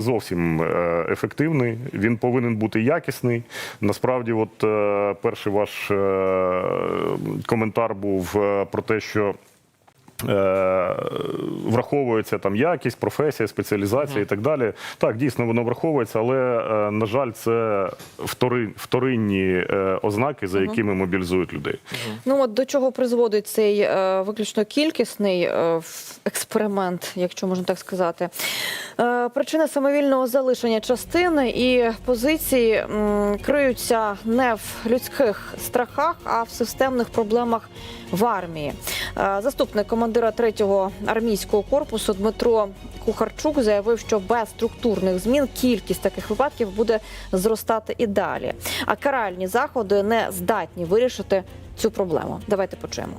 зовсім е, ефективний. Він повинен бути якісний. Насправді, от е, перший ваш е, коментар був про те, що. Е, Враховується там якість, професія, спеціалізація і так далі. Так, дійсно воно враховується, але е, на жаль, це втори, вторинні е, ознаки, за якими мобілізують людей. Ну от до чого призводить цей виключно кількісний експеримент, якщо можна так сказати. Причина самовільного залишення частини і позиції криються не в людських страхах, а в системних проблемах в армії. Заступник командира 3-го армійського корпусу Дмитро Кухарчук заявив, що без структурних змін кількість таких випадків буде зростати і далі. А каральні заходи не здатні вирішити цю проблему. Давайте почуємо.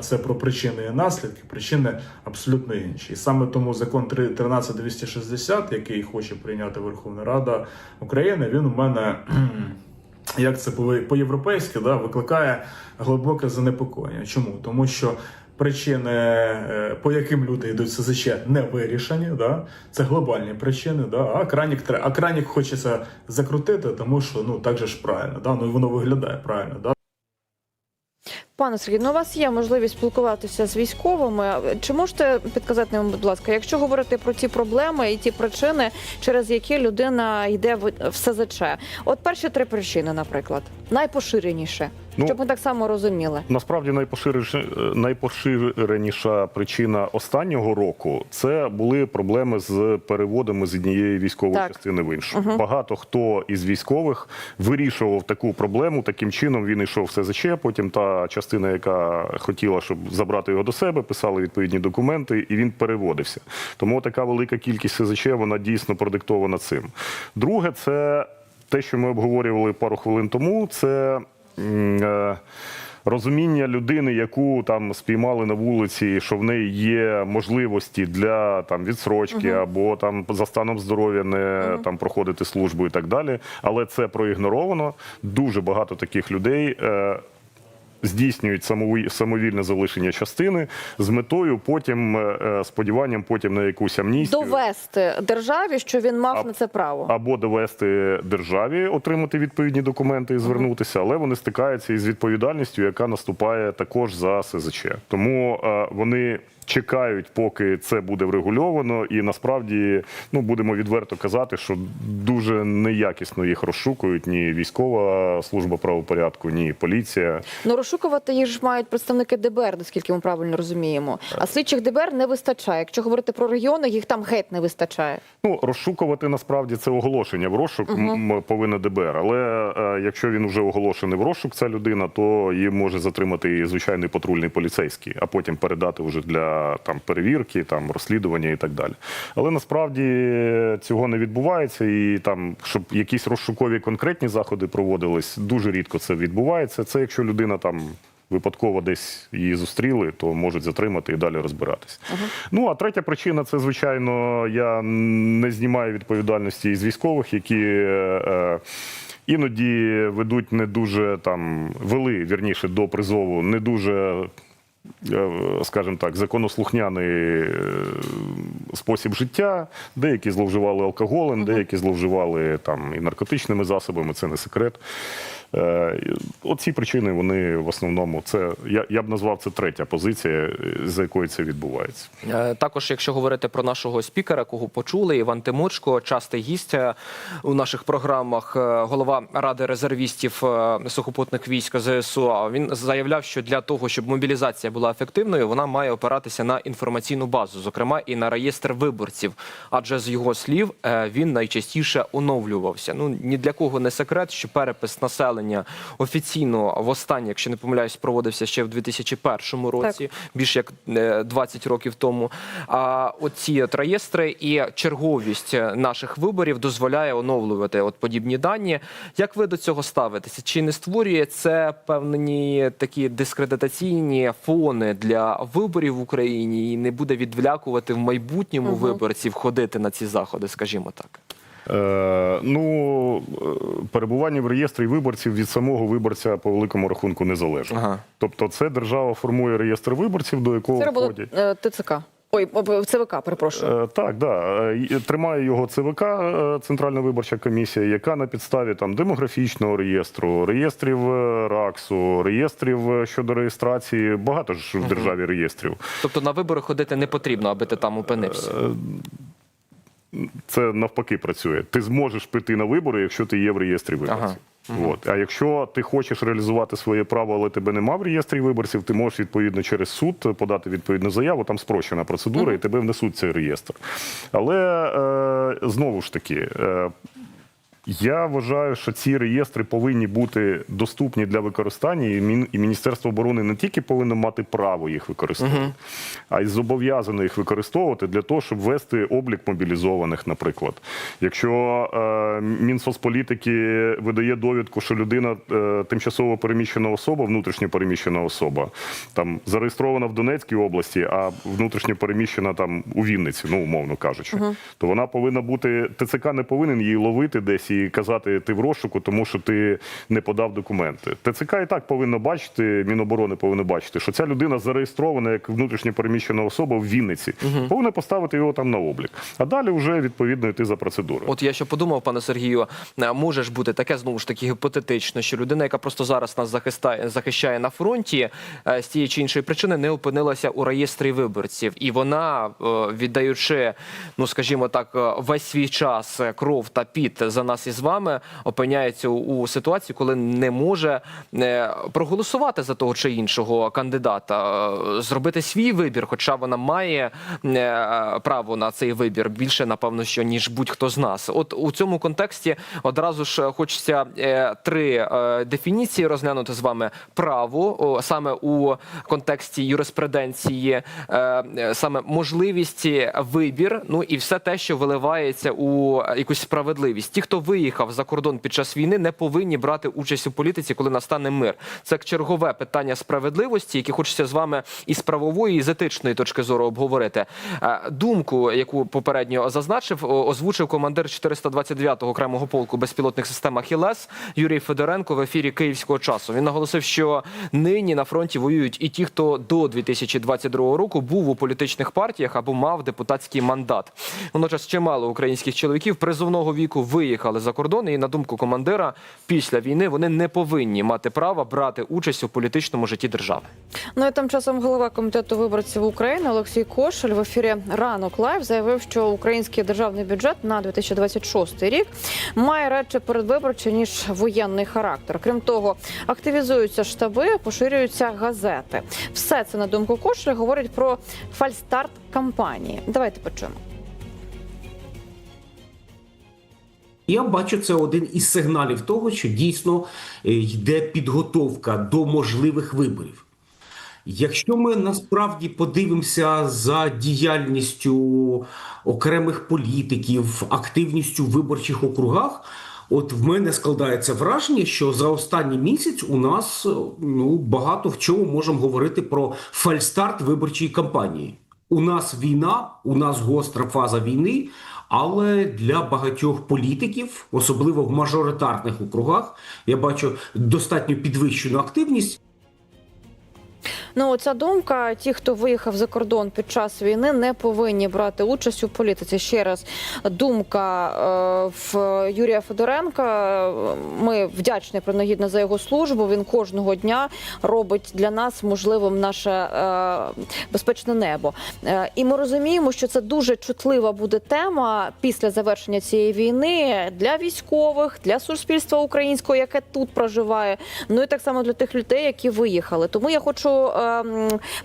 Це про причини і наслідки, причини абсолютно інші. І саме тому закон 3- 13260, який хоче прийняти Верховна Рада України, він у мене, як це по- по-європейськи, да, викликає глибоке занепокоєння. Чому? Тому що причини, е, по яким люди йдуть в СЗЧ, не вирішені. Да? Це глобальні причини. Да? А кранік, а кранік хочеться закрутити, тому що ну так же ж правильно, да? ну і воно виглядає правильно. Да? Пане Сергій, ну у вас є можливість спілкуватися з військовими. Чи можете підказати нам, будь ласка, якщо говорити про ті проблеми і ті причини, через які людина йде в СЗЧ? От перші три причини, наприклад, найпоширеніше, Ну, щоб ми так само розуміли. Насправді найпоширеніша, найпоширеніша причина останнього року це були проблеми з переводами з однієї військової Так. частини в іншу. Багато хто із військових вирішував таку проблему. Таким чином він йшов в СЗЧ. Потім та частина, яка хотіла, щоб забрати його до себе, писали відповідні документи, і він переводився. Тому така велика кількість СЗЧ вона дійсно продиктована цим. Друге, це те, що ми обговорювали пару хвилин тому. Це е, розуміння людини, яку там спіймали на вулиці, що в неї є можливості для там відсрочки або там за станом здоров'я не там проходити службу і так далі. Але це проігноровано. Дуже багато таких людей. Здійснюють самові- самовільне залишення частини з метою потім е, е, сподіванням потім на якусь амністію Довести державі, що він мав А- на це право. або довести державі, отримати відповідні документи і звернутися, але вони стикаються із відповідальністю, яка наступає також за СЗЧ. Тому е, вони. Чекають, поки це буде врегульовано, і насправді ну будемо відверто казати, що дуже неякісно їх розшукують ні військова служба правопорядку, ні поліція. Ну розшукувати їх ж мають представники ДБР, наскільки ми правильно розуміємо. А слідчих ДБР не вистачає. Якщо говорити про регіони, їх там геть не вистачає. Ну, розшукувати насправді це оголошення в розшук м, повинна ДБР. Але е, якщо він вже оголошений в розшук, ця людина, то її може затримати і звичайний патрульний поліцейський, а потім передати вже для там перевірки, там розслідування і так далі. Але насправді цього не відбувається, і там, щоб якісь розшукові конкретні заходи проводились, дуже рідко це відбувається. Це якщо людина там. Випадково десь її зустріли, то можуть затримати і далі розбиратись. Ну а третя причина це звичайно, я не знімаю відповідальності із військових, які е, іноді ведуть не дуже там вели вірніше до призову, не дуже. Е, Скажімо так, законослухняний е, спосіб життя. Деякі зловживали алкоголем, деякі зловживали там і наркотичними засобами. Це не секрет. Е, Оці причини вони в основному це я, я б назвав це третя позиція, е, за якою це відбувається. Е, Також, якщо говорити про нашого спікера, кого почули, Іван Тимурчко, частий гість у наших програмах, голова ради резервістів сухопутних військ ЗСУ. Він заявляв, що для того, щоб мобілізація була ефективною, вона має опиратися на інформаційну базу, зокрема і на реєстр виборців. Адже з його слів він найчастіше оновлювався. Ну ні для кого не секрет, що перепис населення офіційно востаннє, якщо не помиляюсь, проводився ще в 2001 році, більш як е, 20 років тому. А оці от реєстри і черговість наших виборів дозволяє оновлювати от подібні дані. Як ви до цього ставитеся? Чи не створює це певні такі дискредитаційні фони для виборів в Україні і не буде відвлякувати в майбутньому виборців ходити на ці заходи, скажімо так? Е, ну, е, перебування в реєстрі виборців від самого виборця по великому рахунку не залежить. Ага. Тобто, це держава формує реєстр виборців, до якого Це робота входять. е, ТЦК. Ой, об- ЦВК, перепрошую. Так, да. Тримає його ЦВК, Центральна виборча комісія, яка на підставі там демографічного реєстру, реєстрів РАКСу, реєстрів щодо реєстрації. Багато ж в державі реєстрів. Тобто на вибори ходити не потрібно, аби ти там опинився. Це навпаки працює. Ти зможеш прийти на вибори, якщо ти є в реєстрі виборців. От. А якщо ти хочеш реалізувати своє право, але тебе нема в реєстрі виборців, ти можеш відповідно через суд подати відповідну заяву. Там спрощена процедура, і тебе внесуть цей реєстр. Але е, знову ж таки. Е, я вважаю, що ці реєстри повинні бути доступні для використання, і Мін- і Міністерство оборони не тільки повинно мати право їх використовувати, а й зобов'язано їх використовувати для того, щоб вести облік мобілізованих, наприклад. Якщо е, Мінсоцполітики видає довідку, що людина е, тимчасово переміщена особа, внутрішньо переміщена особа, там зареєстрована в Донецькій області, а внутрішньо переміщена там у Вінниці, ну умовно кажучи, то вона повинна бути ТЦК не повинен її ловити десь і казати ти в розшуку, тому що ти не подав документи. ТЦК і так повинно бачити, Міноборони повинно бачити, що ця людина зареєстрована як внутрішньо переміщена особа в Вінниці. Повинна поставити його там на облік. А далі вже відповідно йти за процедурою. От я ще подумав, пане Сергію, е, може ж бути таке знову ж таки гіпотетично, що людина, яка просто зараз нас захистає, захищає на фронті, е, з тієї чи іншої причини не опинилася у реєстрі виборців, і вона, е, віддаючи, ну скажімо так, весь свій час кров та піт за нас із вами, опиняється у, ситуації, коли не може е, проголосувати за того чи іншого кандидата, е, зробити свій вибір, хоча вона має е, право на цей вибір більше, напевно, що ніж будь-хто з нас. От у цьому контексті одразу ж хочеться три дефініції розглянути з вами право саме у контексті юриспруденції, саме можливість вибір, ну і все те, що виливається у якусь справедливість. Ті, хто виїхав за кордон під час війни, не повинні брати участь у політиці, коли настане мир. Це чергове питання справедливості, яке хочеться з вами і з правової, і з етичної точки зору обговорити. Е, Думку, яку попередньо зазначив, озвучив командир 429-го окремого полку безпілотних систем «Ахілес» Юрій Федоренко в ефірі київського часу. Він наголосив, що нині на фронті воюють і ті, хто до 2022 року був у політичних партіях або мав депутатський мандат. Водночас чимало українських чоловіків призовного віку виїхали за кордон, і на думку командира, після війни вони не повинні мати права брати участь у політичному житті держави. Ну і тим часом голова комітету виборців України Олексій Кошель в ефірі Ранок Лайв заявив, що український державний бюджет на 2026 рік має радше передвиборчий ніж воєнний характер. Крім того, активізуються штаби, поширюються газети. Все це на думку Кошеля говорить про фальстарт кампанії. Давайте почуємо. Я бачу це один із сигналів того, що дійсно е, йде підготовка до можливих виборів. Якщо ми насправді подивимося за діяльністю окремих політиків, активністю в виборчих округах, от в мене складається враження, що за останній місяць у нас е, ну багато в чому можемо говорити про фальстарт виборчої кампанії. У нас війна, у нас гостра фаза війни, але для багатьох політиків, особливо в мажоритарних округах, я бачу достатньо підвищену активність. Ну, ця думка: ті, хто виїхав за кордон під час війни, не повинні брати участь у політиці. Ще раз думка е, в Юрія Федоренка. Ми вдячні принагідно за його службу. Він кожного дня робить для нас можливим наше е, безпечне небо. Е, і ми розуміємо, що це дуже чутлива буде тема після завершення цієї війни для військових, для суспільства українського, яке тут проживає. Ну і так само для тих людей, які виїхали. Тому я хочу е,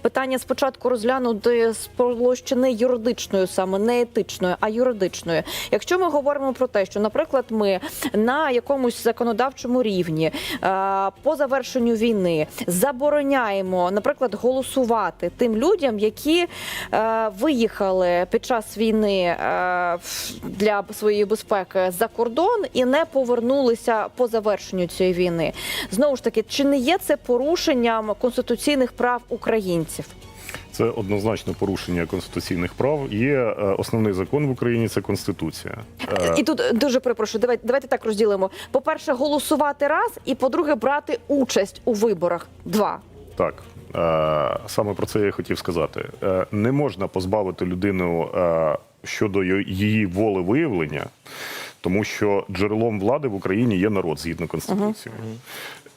питання спочатку розглянути з площини юридичною, саме не етичною, а юридичною. Якщо ми говоримо про те, що, наприклад, ми на якомусь законодавчому рівні е, по завершенню війни забороняємо, наприклад, голосувати тим людям, які е, виїхали під час війни е, для своєї безпеки за кордон і не повернулися по завершенню цієї війни. Знову ж таки, чи не є це порушенням конституційних прав українців? Це однозначно порушення конституційних прав. Є е, основний закон в Україні це конституція. Е, І тут дуже перепрошую, давайте, давайте так розділимо. По-перше, голосувати раз, і по-друге, брати участь у виборах два. Так. Е, Саме про це я хотів сказати. Не можна позбавити людину щодо її волевиявлення, тому що джерелом влади в Україні є народ згідно Конституції.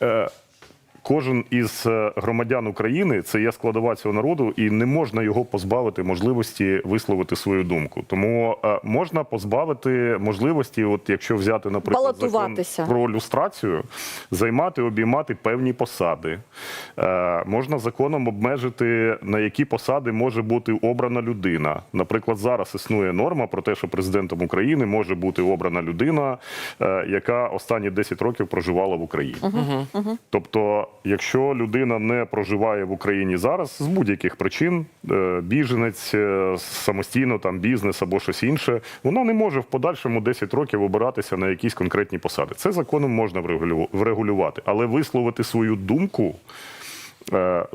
Е, Кожен із е, громадян України це є складова цього народу, і не можна його позбавити можливості висловити свою думку. Тому е, можна позбавити можливості, от якщо взяти, наприклад, закон про люстрацію, займати, обіймати певні посади. Е, можна законом обмежити, на які посади може бути обрана людина. Наприклад, зараз існує норма про те, що президентом України може бути обрана людина, яка останні 10 років проживала в Україні. Тобто, якщо людина не проживає в Україні зараз з будь-яких причин, е, біженець е, самостійно там бізнес або щось інше, вона не може в подальшому 10 років обиратися на якісь конкретні посади. Це законом можна врегулю- врегулювати, але висловити свою думку. Е,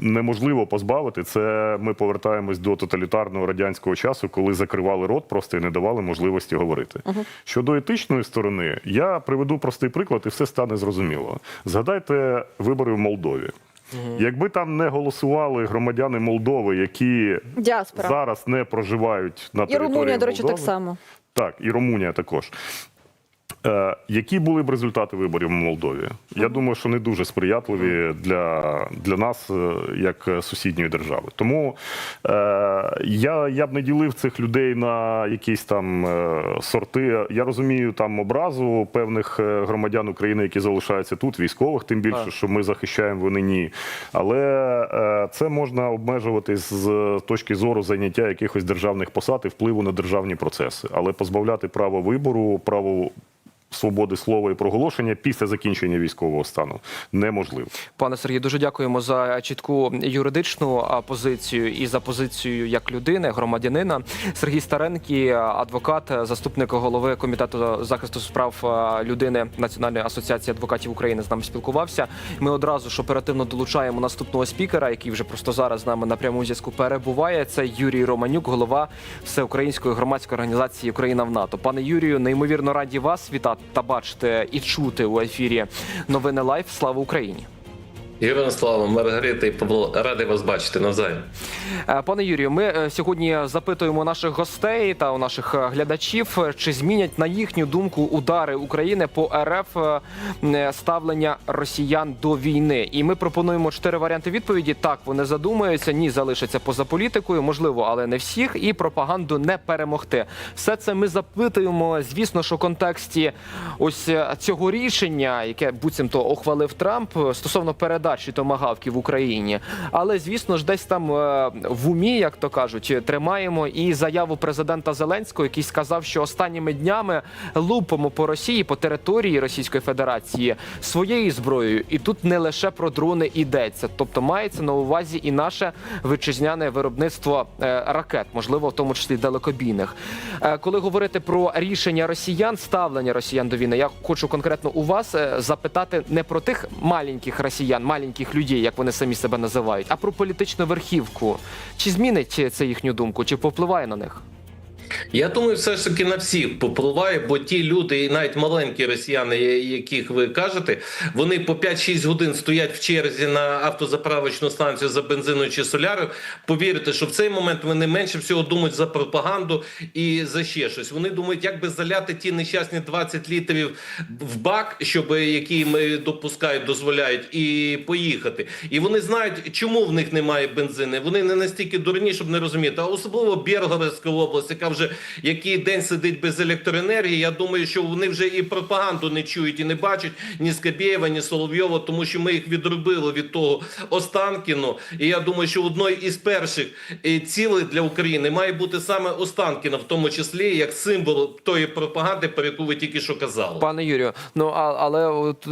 Неможливо позбавити це. Ми повертаємось до тоталітарного радянського часу, коли закривали рот просто і не давали можливості говорити. Щодо етичної сторони, я приведу простий приклад, і все стане зрозуміло. Згадайте вибори в Молдові. Якби там не голосували громадяни Молдови, які Діаспора. зараз не проживають на І території Румунія, до речі, так само. так, і Румунія також. Е, які були б результати виборів в Молдові? Я думаю, що не дуже сприятливі для, для нас, е, як сусідньої держави. Тому е, я, я б не ділив цих людей на якісь там е, сорти. Я розумію там образу певних е, громадян України, які залишаються тут, військових, тим більше, Так. що ми захищаємо, вони ні. Але е, це можна обмежувати з точки зору заняття якихось державних посад і впливу на державні процеси, але позбавляти права вибору, право свободи слова і проголошення після закінчення військового стану неможливо. Пане Сергію, дуже дякуємо за чітку юридичну позицію і за позицію як людини, громадянина. Сергій Старенкий, адвокат, заступник голови комітету захисту справ людини Національної асоціації адвокатів України, з нами спілкувався. Ми одразу ж оперативно долучаємо наступного спікера, який вже просто зараз з нами на прямому зв'язку перебуває. Це Юрій Романюк, голова всеукраїнської громадської організації Україна в НАТО. Пане Юрію, неймовірно раді вас вітати та бачите і чути у ефірі новини Лайф. Слава Україні! Героям Маргарита і Павло, радий вас бачити навзаєм. Е, Пане Юрію, ми е, сьогодні запитуємо наших гостей та у наших е, глядачів, чи змінять на їхню думку удари України по РФ ставлення росіян до війни. І ми пропонуємо чотири варіанти відповіді. Так, вони задумаються, ні, залишаться поза політикою, можливо, але не всіх, і пропаганду не перемогти. Все це ми запитуємо, звісно, що в контексті ось цього рішення, яке буцімто ухвалив Трамп стосовно передачі томагавків в Україні. Але звісно ж, десь там е, в умі, як то кажуть, тримаємо і заяву президента Зеленського, який сказав, що останніми днями лупимо по Росії, по території Російської Федерації своєю зброєю. І тут не лише про дрони йдеться, тобто мається на увазі і наше вітчизняне виробництво е, ракет, можливо, в тому числі далекобійних. Е, Коли говорити про рішення росіян, ставлення росіян до війни, я хочу конкретно у вас запитати не про тих маленьких росіян, маленьких людей, як вони самі себе називають, а про політичну верхівку. Чи змінить це їхню думку, чи повпливає на них? Я думаю, все ж таки на всіх попливає, бо ті люди, і навіть маленькі росіяни, яких ви кажете, вони по 5-6 годин стоять в черзі на автозаправочну станцію за бензиною чи солярою. Повірте, що в цей момент вони менше всього думають за пропаганду і за ще щось. Вони думають, як би заляти ті нещасні 20 літрів в бак, щоб які їм е, допускають, дозволяють, і поїхати. І вони знають, чому в них немає бензину. Вони не настільки дурні, щоб не розуміти. А особливо Біргородська область, яка вже який день сидить без електроенергії. Я думаю, що вони вже і пропаганду не чують і не бачать ні Скабєєва, ні Соловйова, тому що ми їх відробили від того Останкіну. І я думаю, що одною із перших е, цілей для України має бути саме Останкіна, в тому числі як символ тої пропаганди, про яку ви тільки що казали. Пане Юрію, ну а, але от,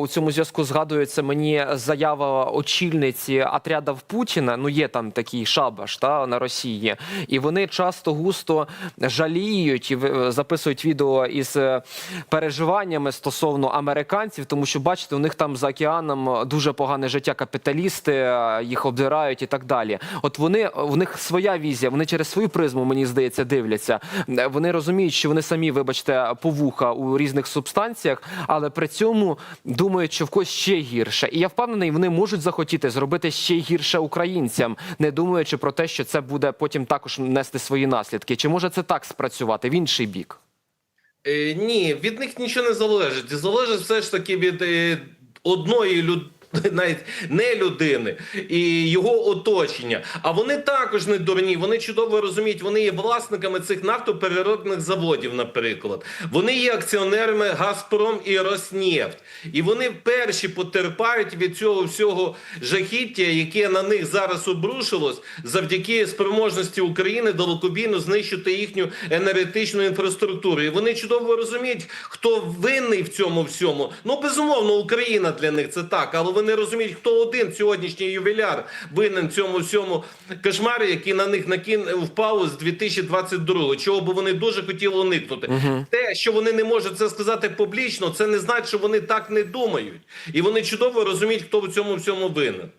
у цьому зв'язку згадується мені заява очільниці отрядів Путіна. Ну є там такий шабаш та на Росії, і вони часто густо просто жаліють і ви- записують відео із е, переживаннями стосовно американців, тому що бачите, у них там за океаном дуже погане життя. Капіталісти е, їх обдирають і так далі. От вони у них своя візія. Вони через свою призму, мені здається, дивляться. Е, Вони розуміють, що вони самі, вибачте, повуха у різних субстанціях, але при цьому думають, що в когось ще гірше. І я впевнений, вони можуть захотіти зробити ще гірше українцям, не думаючи про те, що це буде потім також нести свої наслідки. Чи може це так спрацювати в інший бік? Е, ні, від них нічого не залежить. Залежить все ж таки від е, одної людини. Навіть не людини і його оточення. А вони також не дурні. Вони чудово розуміють, вони є власниками цих нафтопереробних заводів, наприклад. Вони є акціонерами Газпром і Роснефть. І вони перші потерпають від цього всього жахіття, яке на них зараз обрушилось завдяки спроможності України далекобійно знищити їхню енергетичну інфраструктуру. І вони чудово розуміють, хто винний в цьому всьому. Ну безумовно, Україна для них це так, але вони розуміють, хто один сьогоднішній ювіляр винен цьому всьому кошмарі, який на них накин впав з 2022-го, чого би вони дуже хотіли уникнути. Те, що вони не можуть це сказати публічно, це не значить, що вони так не думають, і вони чудово розуміють, хто в цьому всьому винен.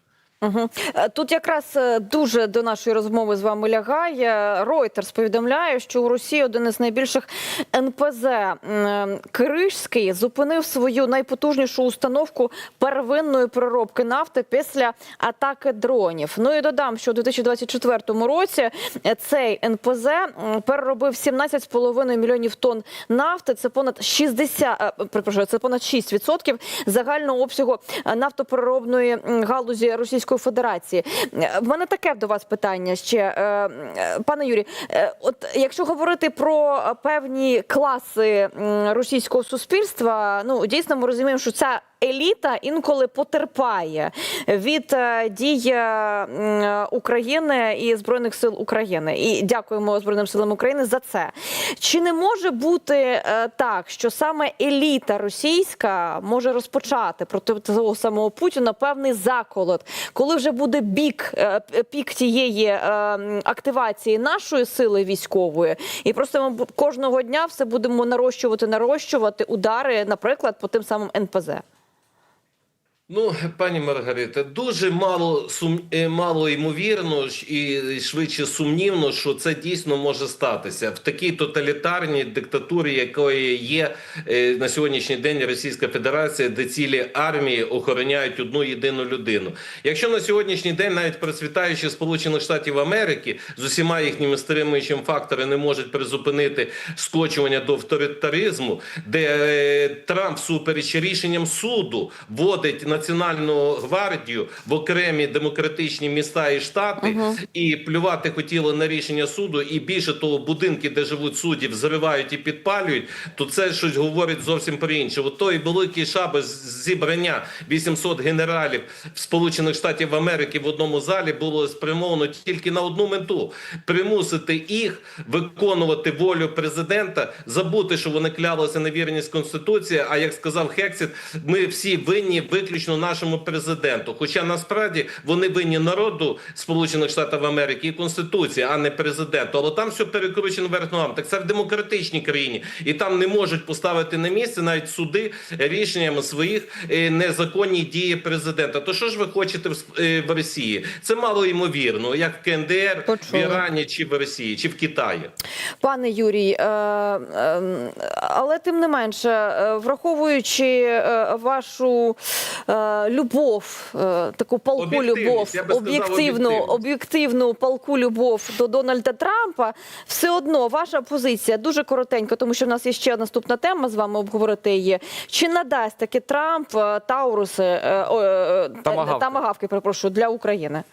Угу. Тут якраз е, дуже до нашої розмови з вами лягає. Reuters повідомляє, що у Росії один із найбільших НПЗ м, Киришський зупинив свою найпотужнішу установку первинної переробки нафти після атаки дронів. Ну і додам, що у 2024 році цей НПЗ переробив 17,5 мільйонів тонн нафти. Це понад 60, е, це понад 6% загального обсягу е, нафтопереробної галузі Російської Федерації. Е, В мене таке до вас питання ще, Е, е, пане Юрій. е, От якщо говорити про певні класи російського суспільства, ну дійсно ми розуміємо, що ця еліта інколи потерпає від е, дій е, України і збройних сил України. І дякуємо збройним силам України за це. Чи не може бути е, так, що саме еліта російська може розпочати проти того самого Путіна певний заколот, коли вже буде бік пік тієї активації нашої сили військової, і просто ми кожного дня все будемо нарощувати, нарощувати удари, наприклад, по тим самим НПЗ. Ну, пані Маргарита, дуже мало сум... е, мало ймовірно і швидше сумнівно, що це дійсно може статися в такій тоталітарній диктатурі, якої є е, на сьогоднішній день Російська Федерація, де цілі армії охороняють одну єдину людину. Якщо на сьогоднішній день навіть процвітаючі Сполучених Штатів Америки з усіма їхніми стримуючими факторами не можуть призупинити скочування до авторитаризму, де е, Трамп супереч рішенням суду вводить Національну гвардію в окремі демократичні міста і штати, і плювати хотіли на рішення суду, і більше того, будинки, де живуть судді, взривають і підпалюють, то це щось говорить зовсім про інше. От той великий шаби зібрання 800 генералів Сполучених Штатів Америки в одному залі було спрямовано тільки на одну мету примусити їх виконувати волю президента, забути, що вони клялися на вірність конституції. А як сказав Хексіт, ми всі винні виключно нашому президенту. Хоча насправді вони винні народу Сполучених Штатів Америки і конституції, а не президенту. Але там все перекручено вверх ногам. Так це в демократичній країні, і там не можуть поставити на місце навіть суди рішенням своїх е, незаконні дії президента. То що ж ви хочете в, е, Росії? Це мало ймовірно, як в КНДР, в Ірані, чи в Росії, чи в Китаї. Пане Юрій, е, е, але тим не менше, враховуючи вашу е, любов, е, таку палку любов, об'єктивну, об'єктивну палку любов до Дональда Трампа, все одно ваша позиція дуже коротенько, тому що в нас є ще наступна тема з вами обговорити її. Чи надасть таки Трамп е, Тауруси е, о, е, Тамагавки. тамагавки, перепрошую, для України?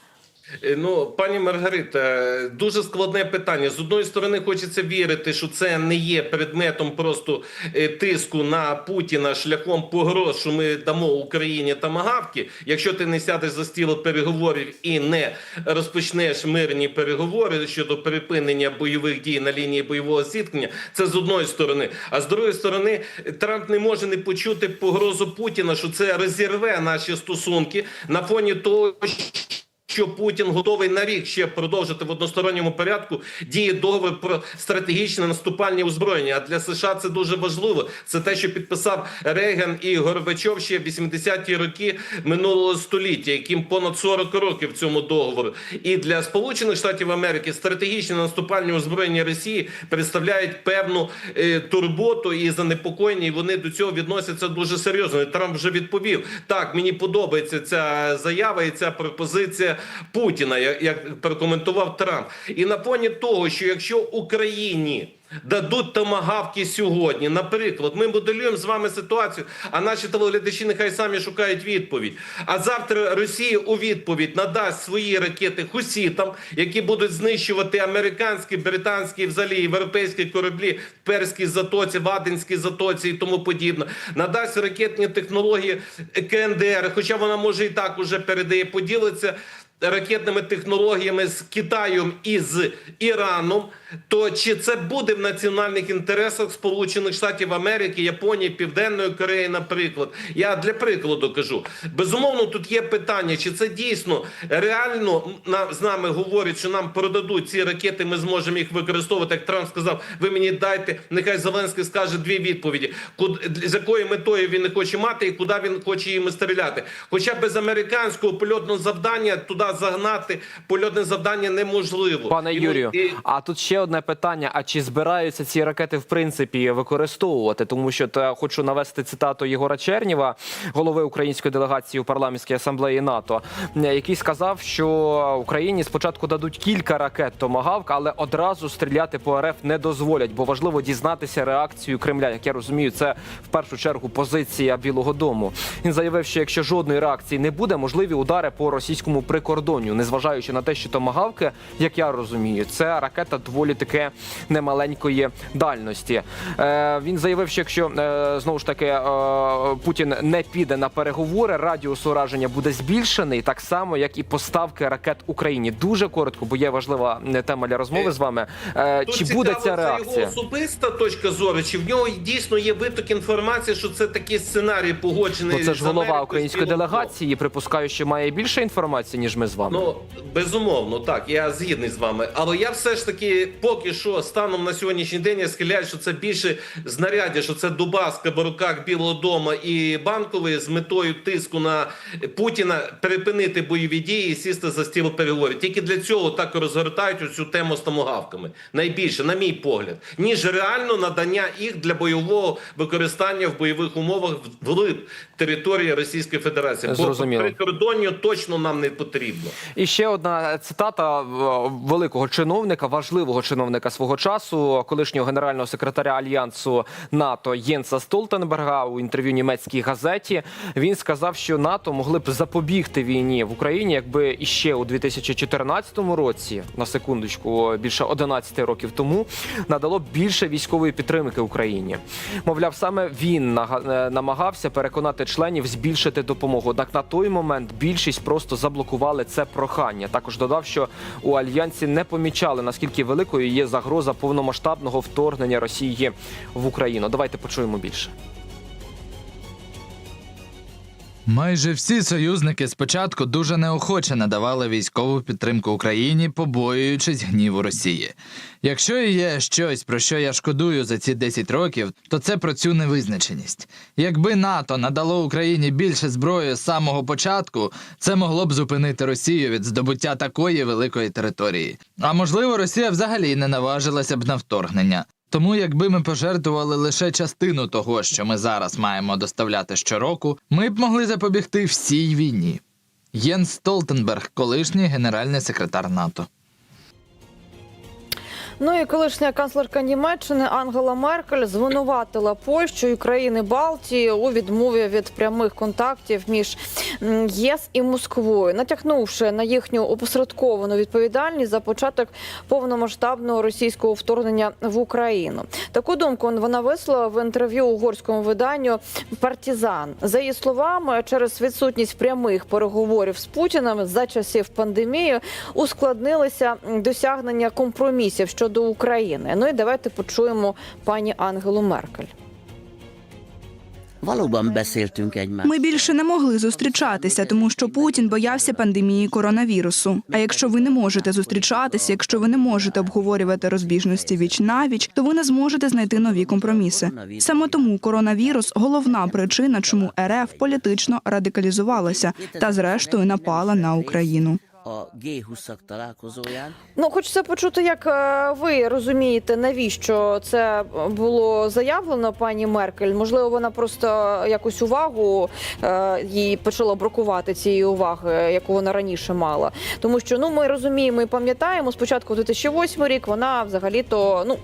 Е, Ну, пані Маргарита, дуже складне питання. З одної сторони, хочеться вірити, що це не є предметом просто е, тиску на Путіна шляхом погроз, що ми дамо Україні тамагавки. Якщо ти не сядеш за стіл переговорів і не розпочнеш мирні переговори щодо припинення бойових дій на лінії бойового зіткнення, це з одної сторони. А з другої сторони, Трамп не може не почути погрозу Путіна, що це розірве наші стосунки на фоні того, що Путін готовий на рік ще продовжити в односторонньому порядку діє договір про стратегічне наступальні озброєння. А для США це дуже важливо. Це те, що підписав Рейган і Горбачов ще в 80-ті роки минулого століття, яким понад 40 років цьому договору. І для Сполучених Штатів Америки стратегічне наступальні озброєння Росії представляють певну е, турботу і занепокоєння. І вони до цього відносяться дуже серйозно. І Трамп вже відповів: так, мені подобається ця заява і ця пропозиція Путіна, як, як прокоментував Трамп. І на фоні того, що якщо Україні дадуть томагавки сьогодні. Наприклад, ми моделюємо з вами ситуацію, а наші телеглядачі нехай самі шукають відповідь. А завтра Росія у відповідь надасть свої ракети хусітам, які будуть знищувати американські, британські, взагалі європейські кораблі в Перській затоці, в Аденській затоці і тому подібне. Надасть ракетні технології КНДР, хоча вона може і так уже передає, поділиться ракетними технологіями з Китаєм і з Іраном, то чи це буде в національних інтересах Сполучених Штатів Америки, Японії, Південної Кореї, наприклад? Я для прикладу кажу. Безумовно, тут є питання, чи це дійсно реально з нами говорять, що нам продадуть ці ракети, ми зможемо їх використовувати. Як Трамп сказав, ви мені дайте, нехай Зеленський скаже дві відповіді, куд, з якою метою він не хоче мати і куди він хоче їм стріляти. Хоча без американського польотного завдання туди загнати польотне завдання неможливо. Пане Юрію, і- а тут ще одне питання: а чи збираються ці ракети в принципі використовувати? Тому що та хочу навести цитату Єгора Чернєва, голови української делегації у парламентській асамблеї НАТО, е, який сказав, що Україні спочатку дадуть кілька ракет томагавк, але одразу стріляти по РФ не дозволять, бо важливо дізнатися реакцію Кремля. Як я розумію, це в першу чергу позиція Білого Дому. Він заявив, що якщо жодної реакції не буде, можливі удари по російському прикордонню, незважаючи на те, що томагавки, як я розумію, це ракета доволі таки немаленької дальності. Е, він заявив, що якщо е, знову ж таки е, Путін не піде на переговори, радіус ураження буде збільшений, так само як і поставки ракет Україні. Дуже коротко, бо є важлива е, тема для розмови з вами. Е, Тут чи цікаво, буде ця це реакція? його особиста точка зору, чи в нього дійсно є виток інформації, що це такий сценарій погоджений. Ну, це ж голова української делегації. Припускаю, що має більше інформації ніж ми з вами. Ну безумовно, так я згідний з вами. Але я все ж таки, поки що, станом на сьогоднішній день я схиляю, що це більше знаряддя, що це Дубаска в руках Білого Дому і банкової з метою тиску на Путіна перепинити бойові дії і сісти за стіл переговорів. Тільки для цього так розгортають оцю тему з томогавками. Найбільше, на мій погляд, ніж реально надання їх для бойового використання в бойових умовах вглиб території Російської Федерації. Зрозуміло. Бо прикордонню точно нам не потрібно. І ще одна цитата е, великого чиновника, важливого чиновника свого часу, колишнього генерального секретаря альянсу НАТО Єнса Столтенберга у інтерв'ю німецькій газеті. Він сказав, що НАТО могли б запобігти війні в Україні, якби іще у 2014 році, на секундочку, більше 11 років тому, надало більше військової підтримки Україні. Мовляв, саме він е, намагався переконати членів збільшити допомогу. Однак на той момент більшість просто заблокували це прохання. Також додав, що у альянсі не помічали наскільки великою є загроза повномасштабного вторгнення Росії в Україну. Давайте почуємо більше. Майже всі союзники спочатку дуже неохоче надавали військову підтримку Україні, побоюючись гніву Росії. Якщо є щось, про що я шкодую за ці 10 років, то це про цю невизначеність. Якби НАТО надало Україні більше зброї з самого початку, це могло б зупинити Росію від здобуття такої великої території. А можливо, Росія взагалі не наважилася б на вторгнення. Тому, якби ми пожертвували лише частину того, що ми зараз маємо доставляти щороку, ми б могли запобігти всій війні. Єнс Столтенберг, колишній генеральний секретар НАТО. Ну і колишня канцлерка Німеччини Ангела Меркель звинуватила Польщу і країни Балтії у відмові від прямих контактів між ЄС і Москвою, натякнувши на їхню опосередковану відповідальність за початок повномасштабного російського вторгнення в Україну. Таку думку вона висловила в інтерв'ю угорському виданню Партізан. За її словами, через відсутність прямих переговорів з Путіним за часів пандемії ускладнилися досягнення компромісів щодо України. Ну і давайте почуємо пані Ангелу Меркель. Ми більше не могли зустрічатися, тому що Путін боявся пандемії коронавірусу. А якщо ви не можете зустрічатися, якщо ви не можете обговорювати розбіжності віч навіч, то ви не зможете знайти нові компроміси. Саме тому коронавірус головна причина, чому РФ політично радикалізувалася та зрештою напала на Україну. A G20-ak találkozóján Ну, хочеться почути, як е, ви розумієте, навіщо це було заявлено пані Меркель. Можливо, вона просто якусь увагу е, їй почала бракувати цієї уваги, яку вона раніше мала. Тому що ну ми розуміємо і пам'ятаємо, спочатку 2008 рік вона взагалі-то ну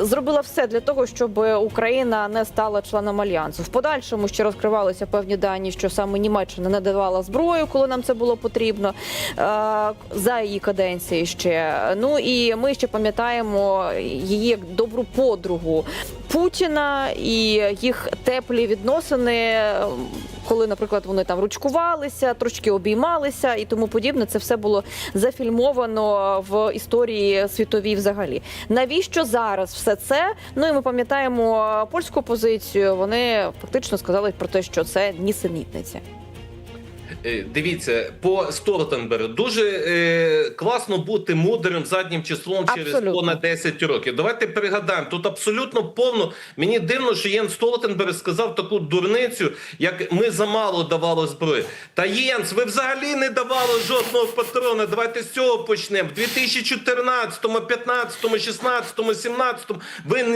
зробила все для того, щоб Україна не стала членом альянсу. В подальшому ще розкривалися певні дані, що саме Німеччина не давала зброю, коли нам це було потрібно за її каденції ще. Ну і ми ще пам'ятаємо її як добру подругу Путіна і їх теплі відносини. е, Коли, наприклад, вони там ручкувалися, трошки обіймалися і тому подібне, це все було зафільмовано в історії світовій взагалі. Навіщо зараз все це? Ну і ми пам'ятаємо польську позицію. Вони фактично сказали про те, що це нісенітниці. Е, Дивіться, по Столтенбергу дуже е, класно бути мудрим заднім числом через Абсолютно. понад 10 років. Давайте пригадаємо, тут абсолютно повно. Мені дивно, що Єн Столтенберг сказав таку дурницю, як ми замало давали зброї. Та Єнс, ви взагалі не давали жодного патрона. Давайте з цього почнемо. В 2014, 15, 16, 17 ви не